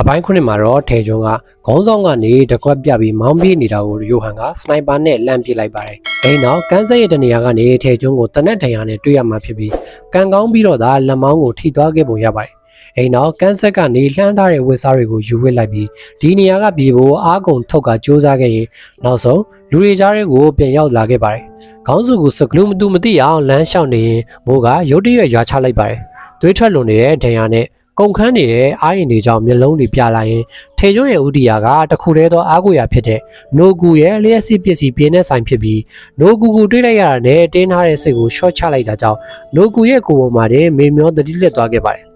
အပိုင်းခုနှစ်မှာတော့ထေကျွန်းကခေါင်းဆောင်ကနေတကွက်ပြပြီးမောင်းပြေးနေတာကိုယိုဟန်ကစနိုက်ပါနဲ့လှမ်းပစ်လိုက်ပါတယ်။အဲဒီနောက်ကန်းဆက်ရဲ့တနေရာကနေထေကျွန်းကိုတနက်တရာနဲ့တွေ့ရမှာဖြစ်ပြီးကန်ကောင်းပြီးတော့သာလက်မောင်းကိုထိသွားခဲ့ပုံရပါတယ်။အဲဒီနောက်ကန်းဆက်ကနေလှမ်းထားတဲ့ဝက်စားတွေကိုယူဝစ်လိုက်ပြီးဒီနေရာကပြေဖို့အားကုန်ထုတ်ကစူးစမ်းခဲ့ရင်နောက်ဆုံးလူတွေကြားတွေကိုပြန်ရောက်လာခဲ့ပါတယ်။ခေါင်းစုကိုစကလူမတူမသိအောင်လမ်းလျှောက်နေရင်မိုးကရုတ်တရက်ရွာချလိုက်ပါတယ်။သွေးထွက်လွန်နေတဲ့ဒဏ်ရာနဲ့ ကုန်ခန်းနေတဲ့အာရင်တွေကြောင့်မျက်လုံးတွေပြလာရင်ထေကျွန်းရဲ့ဥတီယာကတခုတည်းသောအားကိုရာဖြစ်တဲ့နိုဂူရဲ့လျှက်စစ်ပစ္စည်းပြင်းတဲ့ဆိုင်ဖြစ်ပြီးနိုဂူကိုတွေးလိုက်ရတာနဲ့တင်းထားတဲ့စိတ်ကိုရှော့ချလိုက်တာကြောင့်နိုဂူရဲ့ကိုယ်ပေါ်မှာတည်းမေမျောတတိလက်သွားခဲ့ပါတယ်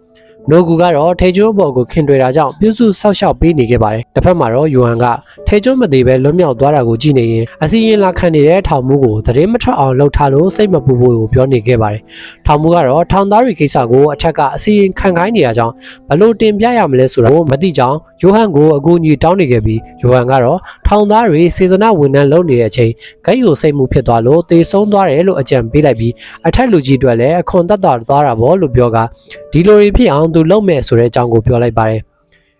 နိုဂူကတော့ထေကျွန်းဘော်ကိုခင်တွေ့တာကြောင့်ပြုစုဆောက်ရှောက်ပေးနေခဲ့ပါတယ်တစ်ဖက်မှာတော့ယိုဟန်ကထေကျွန်းမသေးပဲလွတ်မြောက်သွားတာကိုကြည့်နေရင်အစီရင်လာခံနေတဲ့ထောင်မှုကိုသတင်းမထွက်အောင်လှုပ်ထားလို့စိတ်မပူဖို့ကိုပြောနေခဲ့ပါတယ်ထောင်မှုကတော့ထောင်သားတွေကိစ္စကိုအထက်ကအစီရင်ခံခိုင်းနေတာကြောင့်ဘလို့တင်ပြရမလဲဆိုတာကိုမသိကြောင်းယိုဟန်ကိုအကူအညီတောင်းနေခဲ့ပြီးယိုဟန်ကတော့ထောင်သားတွေစေစနာဝန်ထမ်းလုပ်နေတဲ့အချိန်ဂိတ်ကိုစိတ်မှုဖြစ်သွားလို့တေဆုံးသွားတယ်လို့အကြံပေးလိုက်ပြီးအထက်လူကြီးတွေလည်းအခွန်တက်တာသွားတာပေါ့လို့ပြောကဒီလိုတွေဖြစ်အောင်သူလုပ်မယ်ဆိုတဲ့အကြောင်းကိုပြောလိုက်ပါတယ်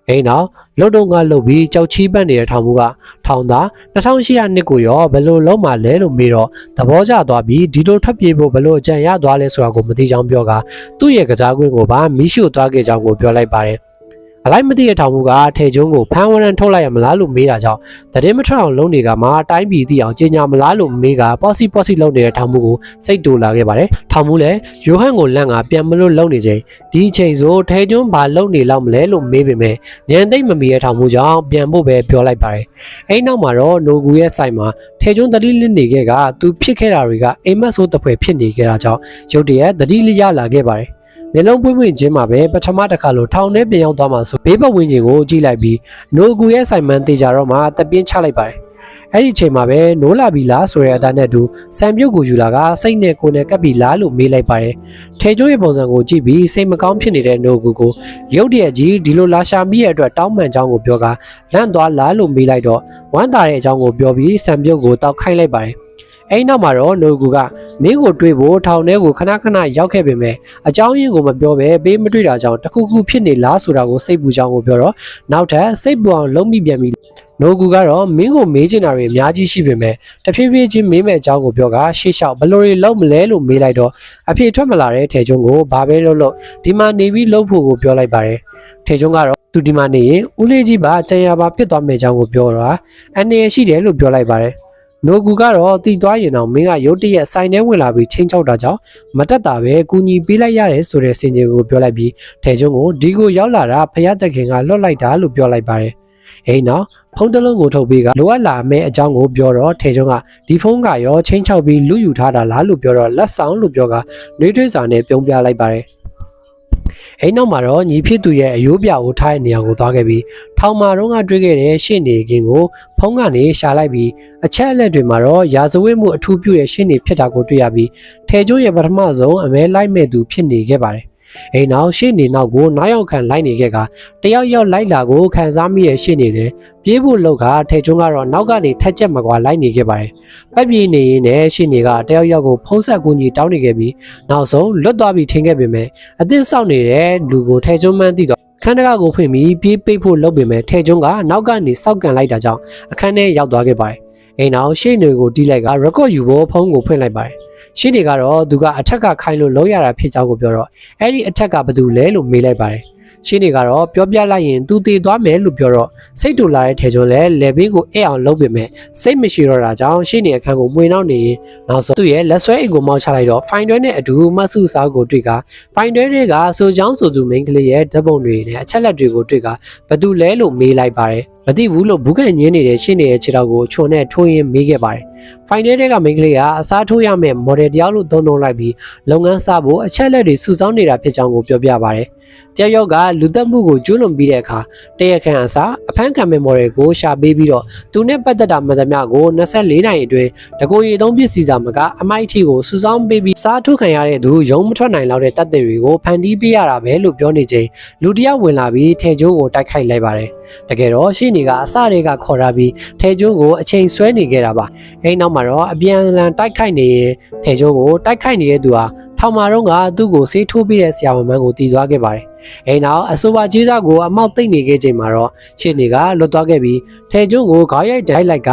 အိမ်နောက်လုတ်တုံကလုတ်ပြီးကြောက်ချီးပတ်နေတဲ့ထောင်မှုကထောင်သား2800နှစ်ကိုရောဘယ်လိုလုံးမှလဲလို့မေးတော့သဘောကျသွားပြီးဒီလိုထွက်ပြေးဖို့ဘယ်လိုအကြံရသွားလဲဆိုတာကိုမသိချောင်းပြောကသူ့ရဲ့ကစားကွင်းကိုပါမီးရှို့သွားခဲ့ကြောင်းကိုပြောလိုက်ပါတယ် အလိုက်မသိတဲ့ထောင်မှုကထေကျွန်းကိုဖမ်းဝရန်ထုတ်လိုက်ရမလားလို့မေးတာကြောင့်သတင်းမထွက်အောင်လုပ်နေကမှအတိုင်းပြည်သိအောင်ကြေညာမလားလို့မေးကပေါ့စီပေါ့စီလုပ်နေတဲ့ထောင်မှုကိုစိတ်တူလာခဲ့ပါတယ်ထောင်မှုလည်းယိုဟန်ကိုလန့်ကပြန်မလို့လုပ်နေချိန်ဒီအချိန်ဆိုထေကျွန်းဘာလုပ်နေလောက်မလဲလို့မေးပေမဲ့ညံသိမ့်မမီတဲ့ထောင်မှုကြောင့်ပြန်ဖို့ပဲပြောလိုက်ပါတယ်အဲ့နောက်မှာတော့နိုဂူရဲ့ဆိုင်မှာထေကျွန်းတတိလစ်နေခဲ့ကသူဖြစ်ခဲ့တာတွေကအိမ်မက်ဆိုးတစ်ဖွဲဖြစ်နေခဲ့တာကြောင့်ရုတ်တရက်တတိလစ်ရလာခဲ့ပါတယ် မျက်လုံးပွင့်ပွင့်ချင်းမှာပဲပထမတစ်ခါလို့ထောင်ထဲပြန်ရောက်သွားမှဆိုဘေးပတ်ဝန်းကျင်ကိုကြည့်လိုက်ပြီးနိုဂူရဲ့ဆိုင်မန်တေချာတော့မှတပြင်းချလိုက်ပါတယ်အဲ့ဒီအချိန်မှာပဲနိုးလာပြီလားဆိုတဲ့အတန်းနဲ့တူစံပြုတ်ကိုယူလာကစိတ်နဲ့ကိုယ်နဲ့ကပ်ပြီလားလို့မေးလိုက်ပါတယ်ထေကျိုးရဲ့ပုံစံကိုကြည့်ပြီးစိတ်မကောင်းဖြစ်နေတဲ့နိုဂူကိုရုတ်တရက်ကြီးဒီလိုလာရှာမိရဲ့အတွက်တောင်းပန်ကြောင်းကိုပြောကလန့်သွားလားလို့မေးလိုက်တော့ဝမ်းသာတဲ့အကြောင်းကိုပြောပြီးစံပြုတ်ကိုတောက်ခိုင်းလိုက်ပါတယ် အဲ့နောက်မှာတော့နိုဂူကမင်းကိုတွေ့ဖို့ထောင်ထဲကိုခဏခဏရောက်ခဲ့ပေမဲ့အကြောင်းရင်းကိုမပြောဘဲပေးမတွေ့တာကြောင့်တခုခုဖြစ်နေလားဆိုတာကိုစိတ်ပူကြောင်းကိုပြောတော့နောက်ထပ်စိတ်ပူအောင်လုံးမိပြန်ပြီးနိုဂူကတော့မင်းကိုမေးချင်တာတွေအများကြီးရှိပေမဲ့တဖြည်းဖြည်းချင်းမေးမဲ့အကြောင်းကိုပြောကရှေ့လျှောက်ဘယ်လိုတွေလုပ်မလဲလို့မေးလိုက်တော့အဖေထွက်မလာတဲ့ထေကျွန်းကိုဘာပဲလုပ်လို့ဒီမှာနေပြီးလုပ်ဖို့ကိုပြောလိုက်ပါတယ်ထေကျွန်းကတော့သူဒီမှာနေရင်ဦးလေးကြီးပါကြံရပါဖြစ်သွားမယ့်အကြောင်းကိုပြောတော့အနေရရှိတယ်လို့ပြောလိုက်ပါတယ် နိုဂူကတော့တီသွားရင်တော့မင်းကရုတ်တရက်ဆိုင်ထဲဝင်လာပြီးချင်းချောက်တာကြောင့်မတက်တာပဲကူညီပေးလိုက်ရတယ်ဆိုတဲ့စင်ကြေကိုပြောလိုက်ပြီးထေကျွန်းကိုဒီကိုရောက်လာတာဖယားတက်ခင်ကလွတ်လိုက်တာလို့ပြောလိုက်ပါတယ်။အဲ့နောက်ဖုန်းတစ်လုံးကိုထုတ်ပေးကလိုအပ်လာမယ့်အကြောင်းကိုပြောတော့ထေကျွန်းကဒီဖုန်းကရောချင်းချောက်ပြီးလူယူထားတာလားလို့ပြောတော့လက်ဆောင်လို့ပြောကနှွေးထွေးစာနဲ့ပြုံးပြလိုက်ပါတယ်။ အိမ်နောက်မှာတော့ညီဖြစ်သူရဲ့အယိုးပြကိုထားတဲ့နေရာကိုသွားခဲ့ပြီးထောင်မာတော့ကတွေ့ခဲ့တဲ့ရှင့်နေကင်းကိုဖုံးကနေရှာလိုက်ပြီးအချက်အလက်တွေမှာတော့ရာဇဝတ်မှုအထူးပြုတဲ့ရှင့်နေဖြစ်တာကိုတွေ့ရပြီးထေကျိုးရဲ့ပထမဆုံးအမဲလိုက်မဲ့သူဖြစ်နေခဲ့ပါတယ်။ အိမ်နောက်ရှေ့နေနောက်ကိုနောက်ရောက်ခံလိုက်နေခဲ့ကတယောက်ယောက်လိုက်လာကိုခံစားမိရဲ့ရှေ့နေတယ်ပြေးဖို့လောက်ကထေကျွန်းကတော့နောက်ကနေထက်ချက်မကွာလိုက်နေခဲ့ပါတယ်။ပတ်ပြေးနေရင်လည်းရှေ့နေကတယောက်ယောက်ကိုဖုံးဆက်ကူညီတောင်းနေခဲ့ပြီးနောက်ဆုံးလွတ်သွားပြီးထင်ခဲ့ပေမဲ့အသစ်ဆောက်နေတဲ့လူကိုထဲကျွန်းမှန်းသိတော့ခန်းတကာကိုဖွင့်ပြီးပြေးပိတ်ဖို့လုပ်ပေမဲ့ထဲကျွန်းကနောက်ကနေစောက်ကန်လိုက်တာကြောင့်အခန်းထဲရောက်သွားခဲ့ပါတယ်။အိမ်နောက်ရှေ့နေကိုတီးလိုက်က record ယူဖို့ဖုန်းကိုဖွင့်လိုက်ပါတယ်။ ရှေ့နေကတော့သူကအထက်ကခိုင်းလို့လုံးရတာဖြစ်ကြောင်းကိုပြောတော့အဲ့ဒီအထက်ကဘာတူလဲလို့မေးလိုက်ပါတယ်။ရှင်းနေကတော့ပြောပြလိုက်ရင်သူတည်သွားမယ်လို့ပြောတော့စိတ်တူလာတဲ့ထဲကျွန်းလဲလေဘေးကိုအဲ့အောင်လုပ်ပေမဲ့စိတ်မရှိတော့တာကြောင့်ရှင်းနေအခန်းကိုမှွေနောက်နေရင်နောက်ဆုံးသူ့ရဲ့လက်ဆွဲအိတ်ကိုမောက်ချလိုက်တော့ဖိုင်တွဲနဲ့အတူမဆုစားကိုတွေ့ကဖိုင်တွဲတွေကဆိုချောင်းဆိုသူမိန်းကလေးရဲ့ဓာတ်ပုံတွေနဲ့အချက်လက်တွေကိုတွေ့ကဘသူလဲလို့မေးလိုက်ပါတယ်မသိဘူးလို့ဘူးကန်ညင်းနေတဲ့ရှင်းနေတဲ့ခြေထောက်ကိုခြုံနဲ့ထိုးရင်းမေးခဲ့ပါတယ်ဖိုင်တွဲတွေကမိန်းကလေးကအစားထိုးရမယ့်မော်ဒယ်တယောက်လို့သုံးနှုန်းလိုက်ပြီးလုပ်ငန်းစဖို့အချက်လက်တွေစုဆောင်းနေတာဖြစ်ကြောင်းကိုပြောပြပါတယ် တယောက်ယောက်ကလူသက်မှုကိုကျူးလွန်ပြီးတဲ့အခါတရက်ခန့်အစားအဖမ်းခံမဲ့မော်ဒယ်ကိုရှာပေးပြီးတော့သူနဲ့ပတ်သက်တာမှန်သမျှကို24နိုင်အတွင်းတကိုရီသုံးပစ္စည်းသာမကအမိုက်ထီကိုစုဆောင်းပေးပြီးစားထုတ်ခံရတဲ့သူရုံမထွက်နိုင်လောက်တဲ့တပ်တွေကိုဖန်တီးပေးရတာပဲလို့ပြောနေချိန်လူတစ်ယောက်ဝင်လာပြီးထဲကျိုးကိုတိုက်ခိုက်လိုက်ပါတယ်တကယ်တော့ရှေ့နေကအစတွေကခေါ်ထားပြီးထဲကျိုးကိုအချိန်ဆွဲနေခဲ့တာပါအဲဒီနောက်မှာတော့အပြန်အလှန်တိုက်ခိုက်နေရင်ထဲကျိုးကိုတိုက်ခိုက်နေတဲ့သူဟာ ထောင်မာတော့ကသူ့ကိုဆေးထိုးပြီးတဲ့ဆရာဝန်မန်းကိုတည်သွားခဲ့ပါတယ်။အဲနောက်အဆိုပါကြီးစားကိုအမောက်သိမ့်နေခဲ့ချိန်မှာတော့ရှင်းနေကလွတ်သွားခဲ့ပြီးထဲကျွန်းကိုခေါင်းရိုက်တိုက်လိုက်က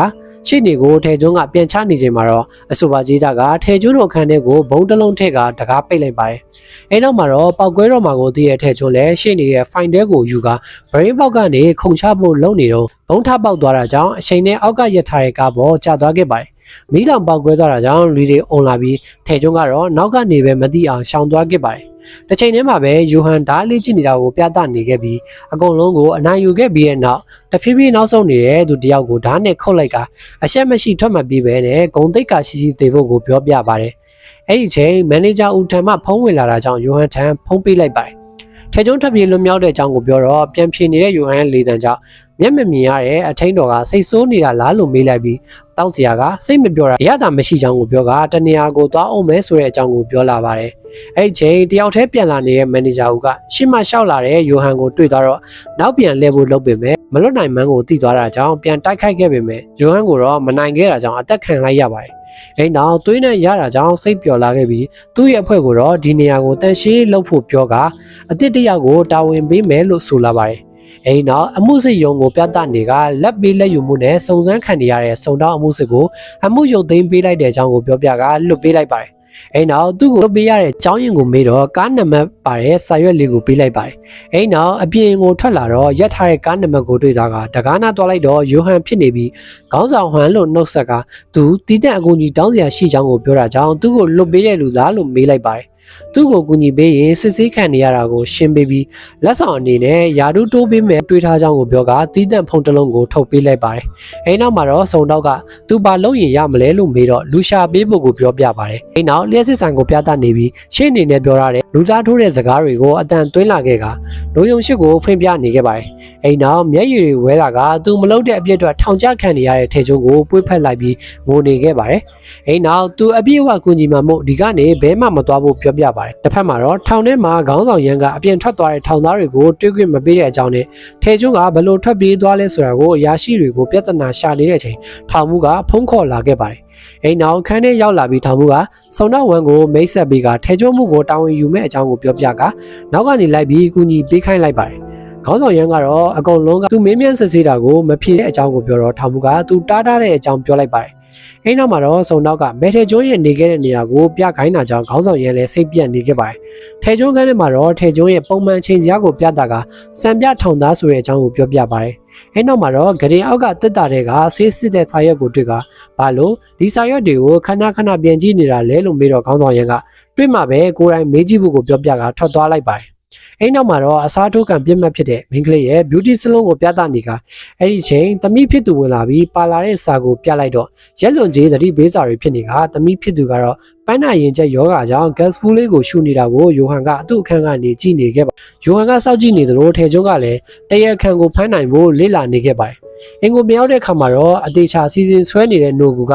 ရှင်းနေကိုထဲကျွန်းကပြန်ချနေချိန်မှာတော့အဆိုပါကြီးစားကထဲကျွန်းတို့အခန်းထဲကိုဘုံတစ်လုံးထက်ကတကားပိတ်လိုက်ပါတယ်။အဲနောက်မှာတော့ပောက်ကွဲတော့မှာကိုသိရတဲ့ထဲကျွန်းလည်းရှင်းနေရဲ့ fine တဲကိုယူကဗရင်းပေါက်ကနေခုံချဖို့လုပ်နေတော့ဘုံထပေါက်သွားတာကြောင့်အချိန်နဲ့အောက်ကရထားတဲ့ကားပေါ်ကျသွားခဲ့ပါတယ်။ မီးလောင်ပေါက်ကွဲသွားတာကြောင့်လူတွေအုံလာပြီးထဲကျွန်းကတော့နောက်ကနေပဲမသိအောင်ရှောင်သွားခဲ့ပါတယ်။တစ်ချိန်တည်းမှာပဲယူဟန်ဓာတ်လေးကြည့်နေတာကိုပြသနေခဲ့ပြီးအကုန်လုံးကိုအနိုင်ယူခဲ့ပြီးတဲ့နောက်တဖြည်းဖြည်းနောက်ဆုံးနေတဲ့သူတယောက်ကိုဓာတ်နဲ့ခုတ်လိုက်ကအရှက်မရှိထွက်မပြီးပဲနဲ့ဂုံတိတ်ကရှိရှိသေးဖို့ကိုပြောပြပါတယ်။အဲ့ဒီချိန်မန်နေဂျာဦးထံမှဖုန်းဝင်လာတာကြောင့်ယူဟန်ထံဖုန်းပေးလိုက်ပါတယ်။ထဲကျုံထပ်ပြေလွန်မြောက်တဲ့အကြောင်းကိုပြောတော့ပြန်ဖြေနေတဲ့ယူဟန်ရဲ့လေတံကြောင့် မျက်မမြင်ရတဲ့အထင်းတော်ကစိတ်ဆိုးနေတာလားလို့မေးလိုက်ပြီးတောက်စရာကစိတ်မပြောတာရတာမရှိချောင်းကိုပြောကတနေရာကိုသွားအောင်မဲဆိုတဲ့အကြောင်းကိုပြောလာပါတယ်။အဲ့ဒီချိန်တယောက်တည်းပြန်လာနေတဲ့မန်နေဂျာဦးကရှင်းမလျှောက်လာတဲ့ယိုဟန်ကိုတွေ့သွားတော့နောက်ပြန်လှည့်ဖို့လုပ်ပေမဲ့မလွတ်နိုင်မှန်းကိုသိသွားတာကြောင့်ပြန်တိုက်ခိုက်ခဲ့ပေမဲ့ယိုဟန်ကိုတော့မနိုင်ခဲ့တာကြောင့်အသက်ခံလိုက်ရပါတယ်။အဲ့နောက်သွေးနဲ့ရတာကြောင့်စိတ်ပျော်လာခဲ့ပြီးသူ့ရဲ့အဖွဲ့ကိုတော့ဒီနေရာကိုတန်ရှင်းလုပ်ဖို့ပြောကအစ်စ်တယောက်ကိုတာဝန်ပေးမယ်လို့ဆိုလာပါတယ်။ အဲဒီနောက်အမှုစစ်ရုံကိုပြသနေကလက်ပေးလက်ယူမှုနဲ့စုံစမ်းခံနေရတဲ့စုံတောင်းအမှုစစ်ကိုအမှုရုပ်သိမ်းပေးလိုက်တဲ့အကြောင်းကိုပြောပြကလွတ်ပေးလိုက်ပါတယ်။အဲဒီနောက်သူ့ကိုလွတ်ပေးရတဲ့အကြောင်းရင်းကိုမေးတော့ကားနံပါတ်ပါတဲ့စာရွက်လေးကိုပေးလိုက်ပါတယ်။အဲဒီနောက်အပြင်ကိုထွက်လာတော့ရက်ထားတဲ့ကားနံပါတ်ကိုတွေ့တာကတကားနာသွားလိုက်တော့ယိုဟန်ဖြစ်နေပြီးခေါင်းဆောင်ဟန်လို့နှုတ်ဆက်ကသူတီးတဲ့အကူကြီးတောင်းစရာရှိကြောင်းကိုပြောတာကြောင့်သူ့ကိုလွတ်ပေးတဲ့လူသားလို့မေးလိုက်ပါတယ်။ သူ့ကိုကူညီပေးရင်စစ်ဆေးခံနေရတာကိုရှင်းပေးပြီးလက်ဆောင်အနေနဲ့ယာဒူတိုးပေးမယ်တွေးထားကြောင်းကိုပြောကတီးတန့်ဖုန်တစ်လုံးကိုထုတ်ပေးလိုက်ပါတယ်။အဲဒီနောက်မှာတော့စုံတော့ကသူဘာလုပ်ရင်ရမလဲလို့မေးတော့လူရှာပေးဖို့ကိုပြောပြပါတယ်။အဲဒီနောက်လျှက်စစ်ဆိုင်ကိုပြသနေပြီးရှင်းအနေနဲ့ပြောရတဲ့လူသားထိုးတဲ့စကားတွေကိုအတန်သွင်းလာခဲ့ကလူယုံရှိကိုဖွင့်ပြနေခဲ့ပါတယ်။ အဲဒီနောက်မျက်ရည်တွေဝဲတာကသူမလုပ်တဲ့အပြစ်အတွက်ထောင်ချခံနေရတဲ့ထေချုံကိုပွေးဖက်လိုက်ပြီးငိုနေခဲ့ပါတယ်။အဲဒီနောက်သူအပြည့်အဝကူညီမှမို့ဒီကနေဘဲမှမသွားဖို့ပြောပြပါတယ်။တစ်ဖက်မှာတော့ထောင်ထဲမှာခေါင်းဆောင်ရန်ကအပြင်ထွက်သွားတဲ့ထောင်သားတွေကိုတွေးခွင့်မပေးတဲ့အကြောင်းနဲ့ထေကျွန်းကဘလို့ထွက်ပြေးသွားလဲဆိုတာကိုအရာရှိတွေကိုပြဿနာရှာနေတဲ့အချိန်ထောင်မှုကဖုံးခေါ်လာခဲ့ပါတယ်။အိမ်နောက်ခန်းထဲရောက်လာပြီးထောင်မှုကစုံတော့ဝမ်ကိုမိတ်ဆက်ပြီးကထေကျွန်းမှုကိုတာဝန်ယူမဲ့အကြောင်းကိုပြောပြကနောက်ကနေလိုက်ပြီးကူညီပေးခိုင်းလိုက်ပါတယ်။ ခေါင်းဆောင်ရန်ကတော့အကုန်လုံးကသူမင်းမြန်းစစ်ဆေးတာကိုမဖြေတဲ့အကြောင်းကိုပြောတော့ထောင်မှုကသူတားထားတဲ့အကြောင်းပြောလိုက်ပါတယ်။အဲ့နောက်မှာတော့စုံနောက်ကမဲထေကျွန်းရဲ့နေခဲ့တဲ့နေရာကိုပြခိုင်းတာကြောင့်ခေါင်းဆောင်ရဲလည်းစိတ်ပြတ်နေခဲ့ပါတယ်။ထေကျွန်းကန်းထဲမှာတော့ထေကျွန်းရဲ့ပုံမှန်ချိန်စရာကိုပြတာကစံပြထောင်သားဆိုတဲ့အကြောင်းကိုပြောပြပါတယ်။အဲ့နောက်မှာတော့ဂရင်အောက်ကတက်တာတွေကဆေးစစ်တဲ့စာရွက်ကိုတွေ့ကဘာလို့ဒီစာရွက်တွေကိုခဏခဏပြန်ကြည့်နေတာလဲလို့မေးတော့ခေါင်းဆောင်ရဲကတွေ့မှပဲကိုယ်တိုင်မေးကြည့်ဖို့ကိုပြောပြကထွက်သွားလိုက်ပါတယ်။ အဲ့နောက်မှာတော့အစားထိုးကံပြစ်မှတ်ဖြစ်တဲ့မိန်းကလေးရဲ့ beauty salon ကိုပြသနေကအဲ့ဒီချိန်သမီးဖြစ်သူဝင်လာပြီးပါလာတဲ့စာကိုပြလိုက်တော့ရက်လွန်ကြီးသတိပေးစာတွေဖြစ်နေကသမီးဖြစ်သူကတော့ပန်းနာရင်ကျက်ယောဂါကြောင့် gas food လေးကိုရှူနေတာကိုယိုဟန်ကအသူ့အခန်းကနေကြည့်နေခဲ့ပါယိုဟန်ကစောက်ကြည့်နေသလိုထေကျွန်းကလည်းတရက်ခန့်ကိုဖမ်းနိုင်ဖို့လေ့လာနေခဲ့ပါတယ်အင်ကိုမရောက်တဲ့ခါမှာတော့အသေးချာစီစဉ်ဆွဲနေတဲ့နိုကူက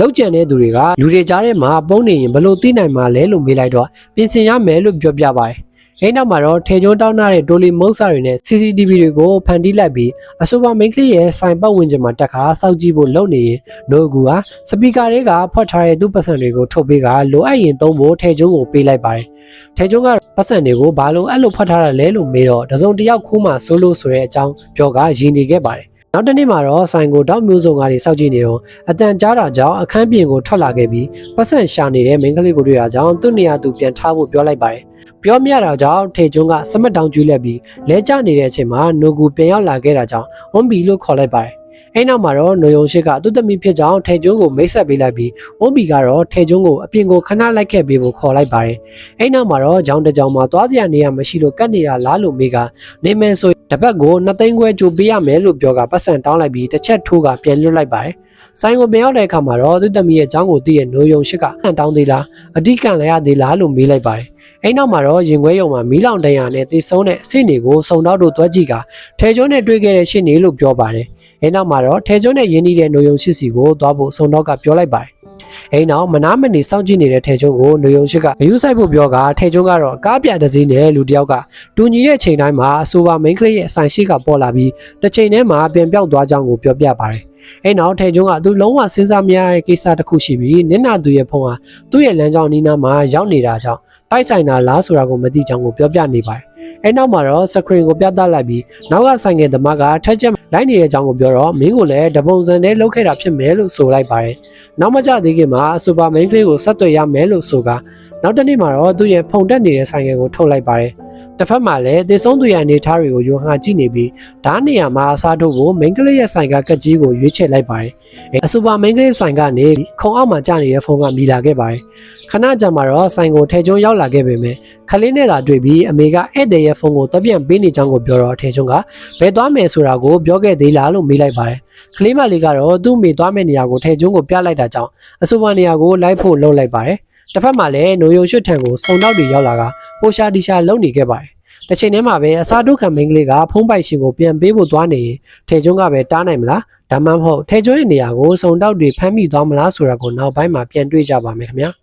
လောက်ကျန်တဲ့သူတွေကလူတွေကြားထဲမှာပုံနေရင်ဘလို့သိနိုင်မှာလဲလို့မေးလိုက်တော့ပြင်ဆင်ရမယ်လို့ပြောပြပါတယ်။ အဲ့နောက်မှာတော့ထေကျွန်းတောင်းထားတဲ့ဒိုလီမုတ်ဆာတွေနဲ့ CCTV တွေကိုဖန်တီးလိုက်ပြီးအဆိုပါမိန်းကလေးရဲ့ဆိုင်ပတ်ဝန်းကျင်မှာတက်ခါစောက်ကြည့်ဖို့လုပ်နေရင်နိုကူကစပီကာတွေကဖွက်ထားတဲ့သူ့ပတ်စံတွေကိုထုတ်ပေးကလိုအပ်ရင်သုံးဖို့ထေကျွန်းကိုပေးလိုက်ပါတယ်။ထေကျွန်းကပတ်စံတွေကိုဘာလို့အဲ့လိုဖွက်ထားတာလဲလို့မေးတော့တစုံတစ်ယောက်ခိုးမှဆိုလို့ဆိုတဲ့အကြောင်းပြောကရည်နေခဲ့ပါတယ်။နောက်တစ်နေ့မှာတော့ဆိုင်ကိုတောက်မျိုးစုံကနေစောက်ကြည့်နေတော့အတန်ကြားတာကြောင့်အခန်းပြင်ကိုထွက်လာခဲ့ပြီးပတ်စံရှာနေတဲ့မိန်းကလေးကိုတွေ့တာကြောင့်သူ့နေရာသူပြန်ထားဖို့ပြောလိုက်ပါတယ်။ ပြောမြတာကြောင့်ထေကျွန်းကစမတ်တောင်ကျွေးလက်ပြီးလဲကျနေတဲ့အချိန်မှာနိုဂူပြန်ရောက်လာခဲ့တာကြောင့်ဝွန်ဘီလို့ခေါ်လိုက်ပါတယ်။အဲ့နောက်မှာတော့နိုယုံရှိကသူ့သမီးဖြစ်ကြောင်းထေကျွန်းကိုမိတ်ဆက်ပေးလိုက်ပြီးဝွန်ဘီကတော့ထေကျွန်းကိုအပြင်ကိုခဏလိုက်ခဲ့ပေးဖို့ခေါ်လိုက်ပါတယ်။အဲ့နောက်မှာတော့ကြောင်တစ်ကြောင်မှာသွားစရာနေရာမရှိလို့ကတ်နေတာလားလို့မေးကနေမယ်ဆိုတပတ်ကို2သိန်းခွဲကြိုပေးရမယ်လို့ပြောကပတ်စံတောင်းလိုက်ပြီးတစ်ချက်ထိုးကပြန်လွတ်လိုက်ပါတယ်။ဆိုင်ကိုပြန်ရောက်တဲ့အခါမှာတော့သူ့သမီးရဲ့အကြောင်းကိုသိရနိုယုံရှိကဟန်တောင်းသေးလားအဓိကလည်းရသေးလားလို့မေးလိုက်ပါတယ်။ အဲ့နောက်မှာတော့ရင်ခွဲရုံမှာမီးလောင်တန်ရနဲ့တည်ဆုံးတဲ့အဆင့်တွေကိုစုံတော့တို့တွဲကြည့်ကထဲကျွန်းနဲ့တွေ့ခဲ့တဲ့ရှင်းနေလို့ပြောပါတယ်။အဲ့နောက်မှာတော့ထဲကျွန်းနဲ့ရင်းနှီးတဲ့နိုယုံရှိစီကိုသွားဖို့စုံတော့ကပြောလိုက်ပါတယ်။အဲ့နောက်မနာမနေစောင့်ကြည့်နေတဲ့ထဲကျွန်းကိုနေုံရှိကအယူဆိုင်ဖို့ပြောကထဲကျွန်းကတော့ကားပြတစ်စီးနဲ့လူတစ်ယောက်ကတူညီတဲ့ချိန်တိုင်းမှာအဆိုပါမိန်းကလေးရဲ့အဆိုင်ရှိကပေါ်လာပြီးတစ်ချိန်တည်းမှာပြန်ပြောက်သွားကြောင်းကိုပြောပြပါတယ်။အဲ့နောက်ထဲကျွန်းကသူလုံးဝစဉ်းစားမရတဲ့ကိစ္စတစ်ခုရှိပြီးနင့်နာသူရဲ့ဖုန်းဟာသူ့ရဲ့လမ်းကြောင်းနီးနားမှာရောက်နေတာကြောင့် တိုက်ဆိုင်တာလားဆိုတာကိုမသိချောင်းကိုပြောပြနေပါတယ်။အဲနောက်မှာတော့စခရင်ကိုပြသလိုက်ပြီးနောက်ကဆိုင်ငယ်သမားကထက်ချက်လိုက်နေတဲ့အကြောင်းကိုပြောတော့မင်းကိုလည်းတပုံစံနဲ့လောက်ခဲ့တာဖြစ်မယ်လို့ဆိုလိုက်ပါတယ်။နောက်မကြသေးခင်မှာစူပါမိန်းကလေးကိုဆက်သွယ်ရမယ်လို့ဆိုကနောက်တစ်နေ့မှာတော့သူ့ရဲ့ဖုန်တက်နေတဲ့ဆိုင်ငယ်ကိုထုတ်လိုက်ပါတယ်။ တစ်ဖက်မှာလည်းတေဆုံးသူရဲ့အနေအထားတွေကိုယိုဟန်ကကြည့်နေပြီးဓာတ်နေရာမှာအစားထိုးဖို့မိန်းကလေးရဲ့ဆိုင်ကကက်ကြီးကိုရွေးချယ်လိုက်ပါတယ်။အဲအစူပါမိန်းကလေးဆိုင်ကနေခုံအောက်မှာကျနေတဲ့ဖုန်းကမိလာခဲ့ပါတယ်။ခဏကြာမှာတော့ဆိုင်ကိုထဲကျွန်းရောက်လာခဲ့ပေမဲ့ခလေးနဲ့သာတွေ့ပြီးအမေကဧည့်သည်ရဲ့ဖုန်းကိုတပြန်ပေးနေကြောင်းကိုပြောတော့ထဲကျွန်းကဘယ်သွားမယ်ဆိုတာကိုပြောခဲ့သေးလားလို့မေးလိုက်ပါတယ်။ကလေးမလေးကတော့သူ့မိသွားမယ့်နေရာကိုထဲကျွန်းကိုပြလိုက်တာကြောင့်အစူပါနေရာကိုလိုက်ဖို့လှုပ်လိုက်ပါတယ်။ တစ်ဖက်မှာလည်းနိုယုံရွှတ်ထံကိုစုံတော့တွေရောက်လာကပိုရှာဒီရှာလုံနေခဲ့ပါတယ်။တစ်ချိန်တည်းမှာပဲအစာဒုက္ခမင်းကလေးကဖုံးပိုက်ရှင်ကိုပြန်ပေးဖို့သွားနေရင်ထဲကျွန်းကပဲတားနိုင်မလားဒါမှမဟုတ်ထဲကျွန်းရဲ့နေရာကိုစုံတော့တွေဖမ်းမိသွားမလားဆိုတာကိုနောက်ပိုင်းမှာပြန်တွေ့ကြပါမယ်ခင်ဗျာ။